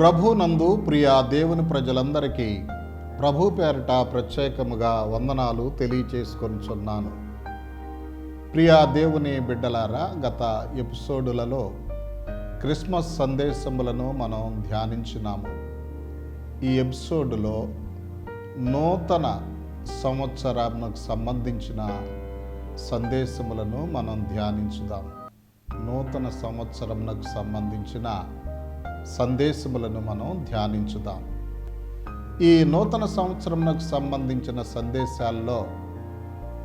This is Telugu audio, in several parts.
ప్రభునందు ప్రియ దేవుని ప్రజలందరికీ ప్రభు పేరట ప్రత్యేకముగా వందనాలు తెలియచేసుకొనిచున్నాను. ప్రియ దేవుని బిడ్డలారా గత ఎపిసోడులలో క్రిస్మస్ సందేశములను మనం ధ్యానించినాము. ఈ ఎపిసోడులో నూతన సంవత్సరానికి సంబంధించిన సందేశములను మనం ధ్యానించుదాం. నూతన సంవత్సరంకు సంబంధించిన సందేశములను మనం ధ్యానించుదాం. ఈ నూతన సంవత్సరంకు సంబంధించిన సందేశాల్లో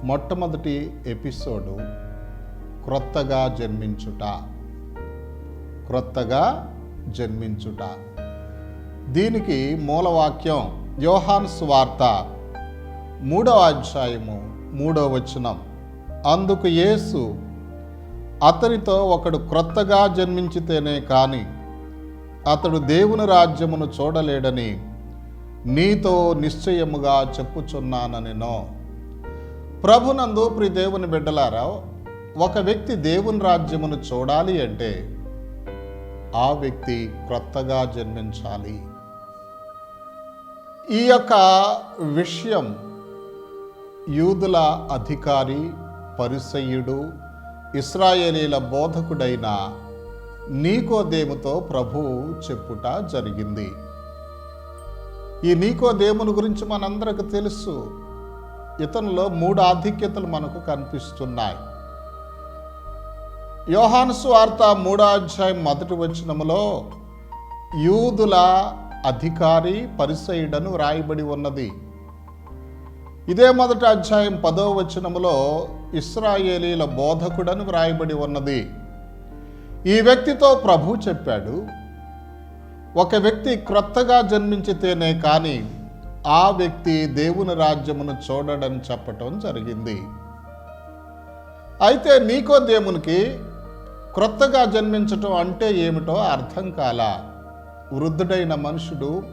మొట్టమొదటి ఎపిసోడు క్రొత్తగా జన్మించుట. క్రొత్తగా జన్మించుట. దీనికి మూలవాక్యం యోహాన్ స్వార్త మూడవ అధ్యాయము మూడవ వచనం. అందుకు యేసు అతనితో ఒకడు క్రొత్తగా జన్మించితేనే కానీ అతడు దేవుని రాజ్యమును చూడలేడని నీతో నిశ్చయముగా చెప్పుచున్నాననెనో. ప్రభునందు ప్రి దేవుని బిడ్డలారా ఒక వ్యక్తి దేవుని రాజ్యమును చూడాలి అంటే ఆ వ్యక్తి క్రొత్తగా జన్మించాలి. ఈ యొక్క విషయం యూదుల అధికారి పరిసయ్యుడు ఇస్రాయేలీల బోధకుడైన నీకోదేముతో ప్రభువు చెప్పుట జరిగింది. ఈ నీకోదేముని గురించి మనందరికి తెలుసు. ఇతనిలో మూడు ఆధిక్యతలు మనకు కనిపిస్తున్నాయి. యోహాను వార్త మూడో అధ్యాయం మొదటి వచనములో యూదుల అధికారి పరిసయుడను వ్రాయబడి ఉన్నది. ఇదే మొదటి అధ్యాయం పదో వచనములో ఇస్రాయేలీల బోధకుడను వ్రాయబడి ఉన్నది. ఈ వ్యక్తితో ప్రభు చెప్పాడు ఒక వ్యక్తి క్రొత్తగా జన్మించితేనే కానీ ఆ వ్యక్తి దేవుని రాజ్యమును చూడడం చెప్పటం జరిగింది. అయితే నీకో దేవునికి క్రొత్తగా జన్మించటం అంటే ఏమిటో అర్థం కాల. వృద్ధుడైన మనుషుడు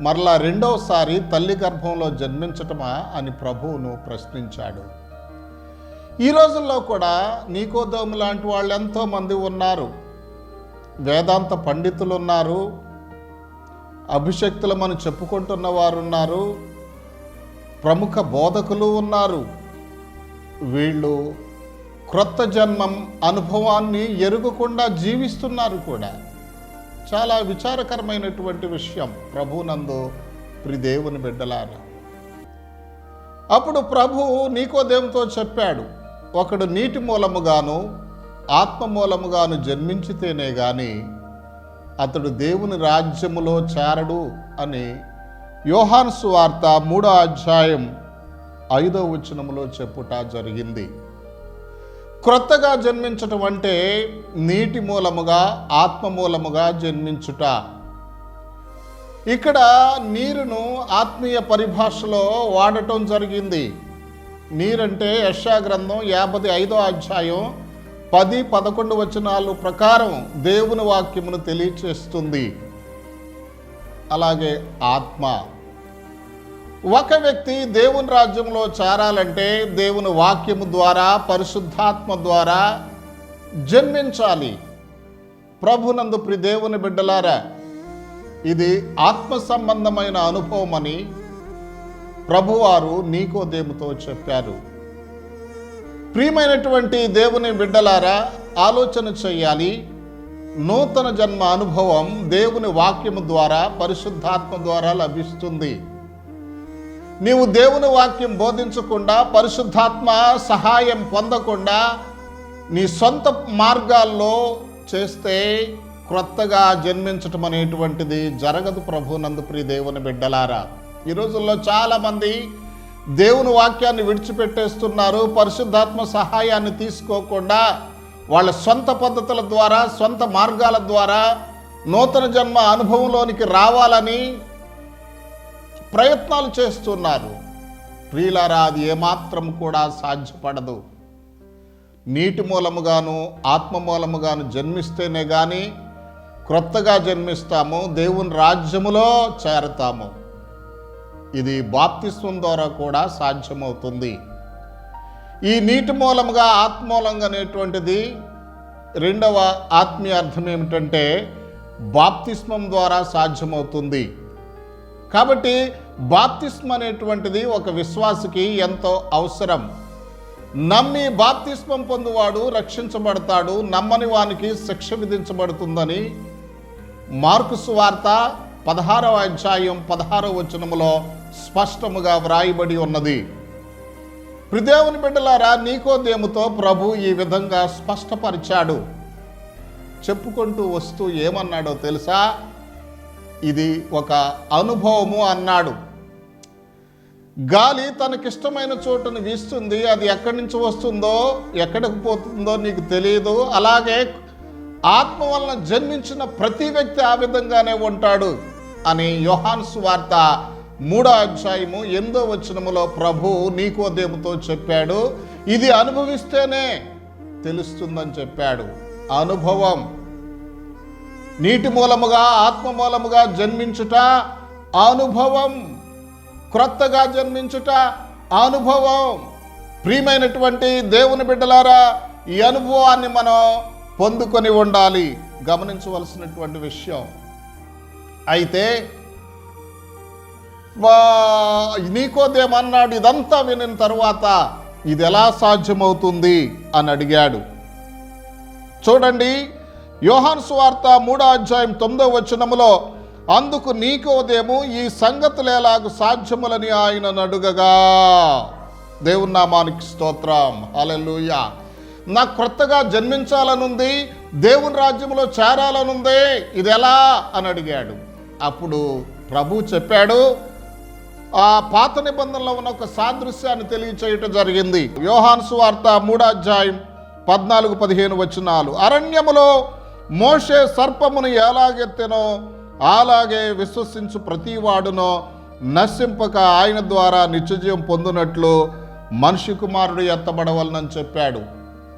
మరలా రెండవసారి తల్లి గర్భంలో జన్మించటమా అని ప్రభువును ప్రశ్నించాడు. ఈ రోజుల్లో కూడా నీకోదోము లాంటి వాళ్ళు ఎంతోమంది ఉన్నారు. వేదాంత పండితులు ఉన్నారు అభిషక్తులు మనం చెప్పుకుంటున్న వారు ఉన్నారు ప్రముఖ బోధకులు ఉన్నారు. వీళ్ళు క్రొత్త జన్మం అనుభవాన్ని ఎరుగకుండా జీవిస్తున్నారు కూడా. చాలా విచారకరమైనటువంటి విషయం ప్రభునందు ప్రిదేవుని బిడ్డలారా. అప్పుడు ప్రభు నీకోదేవుతో చెప్పాడు. ఒకడు నీటి మూలముగాను ఆత్మ మూలముగాను జన్మించితేనే గాని అతడు దేవుని రాజ్యములో చేరడు అని యోహాన్స్ సువార్త మూడో అధ్యాయం ఐదో వచనములో చెప్పుట జరిగింది. క్రొత్తగా జన్మించటం అంటే నీటి మూలముగా ఆత్మ మూలముగా జన్మించుట. ఇక్కడ నీరును ఆత్మీయ పరిభాషలో వాడటం జరిగింది. నీరంటే యశా గ్రంథం యాభై ఐదో అధ్యాయం పది పదకొండు వచనాలు ప్రకారం దేవుని వాక్యమును తెలియచేస్తుంది. అలాగే ఆత్మ. ఒక వ్యక్తి దేవుని రాజ్యంలో చేరాలంటే దేవుని వాక్యము ద్వారా పరిశుద్ధాత్మ ద్వారా జన్మించాలి. ప్రభునందు ప్రి దేవుని బిడ్డలారా ఇది ఆత్మ సంబంధమైన అనుభవం అని ప్రభువారు నీకోదేముతో చెప్పారు. ప్రియమైనటువంటి దేవుని బిడ్డలారా ఆలోచన చేయాలి. నూతన జన్మ అనుభవం దేవుని వాక్యము ద్వారా పరిశుద్ధాత్మ ద్వారా లభిస్తుంది. నీవు దేవుని వాక్యం బోధించకుండా పరిశుద్ధాత్మ సహాయం పొందకుండా నీ సొంత మార్గాల్లో చేస్తే క్రొత్తగా జన్మించటం అనేటువంటిది జరగదు ప్రభు ప్రియ దేవుని బిడ్డలారా. ఈ రోజుల్లో చాలామంది దేవుని వాక్యాన్ని విడిచిపెట్టేస్తున్నారు పరిశుద్ధాత్మ సహాయాన్ని తీసుకోకుండా వాళ్ళ సొంత పద్ధతుల ద్వారా సొంత మార్గాల ద్వారా నూతన జన్మ అనుభవంలోనికి రావాలని ప్రయత్నాలు చేస్తున్నారు. ప్రియులారా అది ఏమాత్రం కూడా సాధ్యపడదు. నీటి మూలముగాను ఆత్మ మూలముగాను జన్మిస్తేనే కానీ క్రొత్తగా జన్మిస్తాము దేవుని రాజ్యములో చేరతాము. ఇది బాప్తిస్వం ద్వారా కూడా సాధ్యమవుతుంది. ఈ నీటి మూలముగా ఆత్మూలంగా అనేటువంటిది రెండవ ఆత్మీయ అర్థం ఏమిటంటే బాప్తిస్మం ద్వారా సాధ్యమవుతుంది. కాబట్టి బాప్తిస్మ అనేటువంటిది ఒక విశ్వాసికి ఎంతో అవసరం. నమ్మి బాప్తిస్మం పొందువాడు రక్షించబడతాడు నమ్మని వానికి శిక్ష విధించబడుతుందని మార్కు సువార్త పదహారవ అధ్యాయం పదహారవ వచనములో స్పష్టముగా వ్రాయబడి ఉన్నది. ప్రిదేవుని బిడ్డలారా నీకోదేముతో ప్రభు ఈ విధంగా స్పష్టపరిచాడు. చెప్పుకుంటూ వస్తూ ఏమన్నాడో తెలుసా? ఇది ఒక అనుభవము అన్నాడు. గాలి తనకిష్టమైన చోటును వీస్తుంది అది ఎక్కడి నుంచి వస్తుందో ఎక్కడికి పోతుందో నీకు తెలియదు అలాగే ఆత్మ వలన జన్మించిన ప్రతి వ్యక్తి ఆ విధంగానే ఉంటాడు అని యోహాన్స్ వార్త మూడో అధ్యాయము ఎనిమిదో వచనములో ప్రభు నీకోదేముతో చెప్పాడు? ఇది అనుభవిస్తేనే తెలుస్తుందని చెప్పాడు. అనుభవం. నీటి మూలముగా ఆత్మ మూలముగా జన్మించుట అనుభవం. క్రొత్తగా జన్మించుట అనుభవం. ప్రియమైనటువంటి దేవుని బిడ్డలారా ఈ అనుభవాన్ని మనం పొందుకొని ఉండాలి. గమనించవలసినటువంటి విషయం. అయితే నీకోదేమన్నాడు ఇదంతా వినిన తరువాత ఇది ఎలా సాధ్యమవుతుంది అని అడిగాడు. చూడండి యోహాన్ సువార్త మూడో అధ్యాయం తొమ్మిదో వచనములో అందుకు నీకోదేమో ఈ సంగతులు ఎలాగ సాధ్యములని ఆయన అడుగగా దేవుని నామానికి స్తోత్రం. అలెలుయ నాకు క్రొత్తగా జన్మించాలనుంది దేవుని రాజ్యంలో చేరాలనుంది ఇది ఎలా అని అడిగాడు. అప్పుడు ప్రభు చెప్పాడు ఆ పాత నిబంధనలో ఉన్న ఒక సాదృశ్యాన్ని తెలియచేయటం జరిగింది. యోహాను సువార్త మూడో అధ్యాయం పద్నాలుగు పదిహేను వచనాలు. అరణ్యములో మోషే సర్పమును ఎలాగెత్తెనో అలాగే విశ్వసించు ప్రతి వాడునో నశింపక ఆయన ద్వారా నిత్యజీవం పొందినట్లు మనిషి కుమారుడు ఎత్తబడవలనని చెప్పాడు.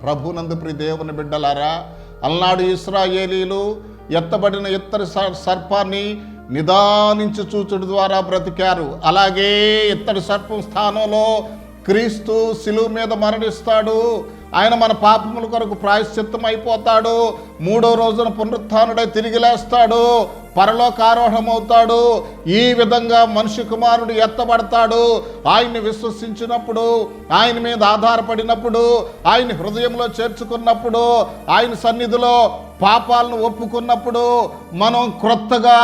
ప్రభునందప్రి దేవుని బిడ్డలారా అల్నాడు ఇస్రాయేలీలు ఎత్తబడిన ఇత్తడి సర్- సర్పాన్ని నిదానించి చూచుడు ద్వారా బ్రతికారు. అలాగే ఇత్తడి సర్పం స్థానంలో క్రీస్తు శిలువు మీద మరణిస్తాడు. ఆయన మన పాపముల కొరకు ప్రాయశ్చిత్తం అయిపోతాడు మూడో రోజున పునరుత్థానుడై తిరిగి లేస్తాడు. పరలోకారోహణమవుతాడు ఈ విధంగా మనిషి కుమారుడు ఎత్తబడతాడు. ఆయన్ని విశ్వసించినప్పుడు ఆయన మీద ఆధారపడినప్పుడు ఆయన హృదయంలో చేర్చుకున్నప్పుడు ఆయన సన్నిధిలో పాపాలను ఒప్పుకున్నప్పుడు మనం క్రొత్తగా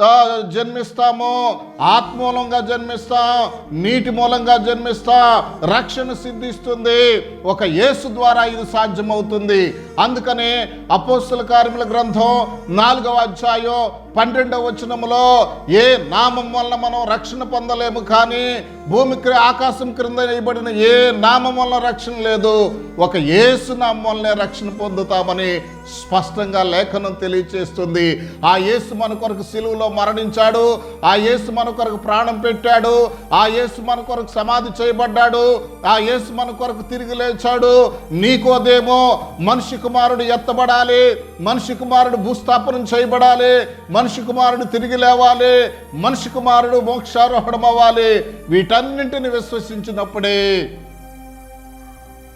జన్మిస్తాము జన్మిస్తాము. ఆత్మూలంగా జన్మిస్తాం నీటి మూలంగా జన్మిస్తాం. రక్షణ సిద్ధిస్తుంది. ఒక యేసు ద్వారా ఇది సాధ్యమవుతుంది. అందుకనే అపోస్తుల కార్యముల గ్రంథం నాలుగవ అధ్యాయం పన్నెండవ వచనములో ఏ నామం వలన మనం రక్షణ పొందలేము కానీ భూమి ఆకాశం క్రింద వేయబడిన ఏ నామం వల్ల రక్షణ లేదు ఒక యేసు నామం వల్లనే రక్షణ పొందుతామని స్పష్టంగా లేఖనం తెలియచేస్తుంది. ఆ యేసు మన కొరకు సిలువలో మరణించాడు ఆ యేసు మన కొరకు ప్రాణం పెట్టాడు ఆ యేసు మన కొరకు సమాధి చేయబడ్డాడు ఆ యేసు మన కొరకు తిరిగి లేచాడు. నీకోదేమో మనిషి కుమారుడు ఎత్తబడాలి మనిషి కుమారుడు భూస్థాపనం చేయబడాలి. మనిషి కుమారుడు తిరిగి లేవాలి. మనిషి కుమారుడు మోక్షారోహణం అవ్వాలి వీటన్నింటిని విశ్వసించినప్పుడే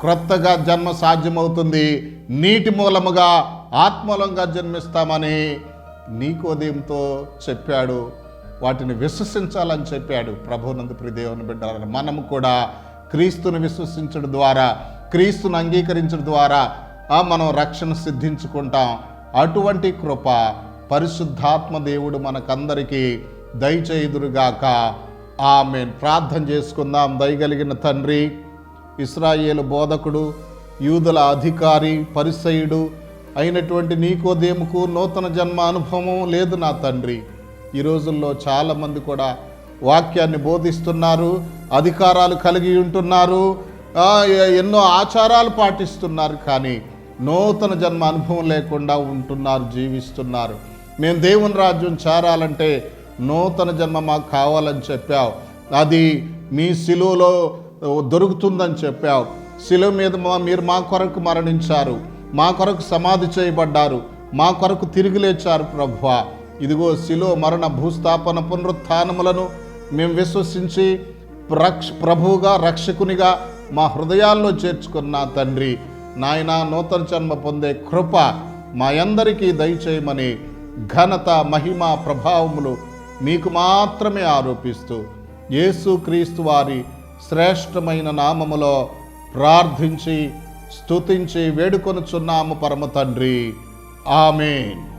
క్రొత్తగా జన్మ సాధ్యమవుతుంది. నీటి మూలముగా ఆత్మూలంగా జన్మిస్తామని నీకోదయంతో చెప్పాడు. వాటిని విశ్వసించాలని చెప్పాడు. ప్రభునందు ప్రిదేవుని బిడ్డాలని మనము కూడా క్రీస్తుని విశ్వసించడం ద్వారా క్రీస్తును అంగీకరించడం ద్వారా మనం రక్షణ సిద్ధించుకుంటాం. అటువంటి కృప పరిశుద్ధాత్మ దేవుడు మనకందరికీ దయచేయుదురుగాక. ఆమె ప్రార్థన చేసుకుందాం. దయగలిగిన తండ్రి ఇస్రాయేలు బోధకుడు యూదుల అధికారి పరిసయుడు అయినటువంటి నీకోదేముకు నూతన జన్మ అనుభవం లేదు నా తండ్రి. ఈ రోజుల్లో చాలామంది కూడా వాక్యాన్ని బోధిస్తున్నారు అధికారాలు కలిగి ఉంటున్నారు ఎన్నో ఆచారాలు పాటిస్తున్నారు కానీ నూతన జన్మ అనుభవం లేకుండా ఉంటున్నారు జీవిస్తున్నారు. మేము దేవుని రాజ్యం చేరాలంటే నూతన జన్మ మాకు కావాలని చెప్పావు. అది మీ శిలువలో దొరుకుతుందని చెప్పావు. శిలువ మీద మా- మీరు మా కొరకు మరణించారు. మా కొరకు సమాధి చేయబడ్డారు. మా కొరకు తిరిగి లేచారు ప్రభువా. ఇదిగో శిలో మరణ భూస్థాపన పునరుత్నములను మేము విశ్వసించి రక్ష ప్రభువుగా రక్షకునిగా మా హృదయాల్లో చేర్చుకున్న తండ్రి. నాయన నూతన జన్మ పొందే కృప మా అందరికీ దయచేయమని ఘనత మహిమ ప్రభావములు మీకు మాత్రమే ఆరోపిస్తూ యేసుక్రీస్తు వారి శ్రేష్టమైన నామములో ప్రార్థించి స్తుతించి వేడుకొనుచున్నాము పరమ తండ్రి. ఆమెన్.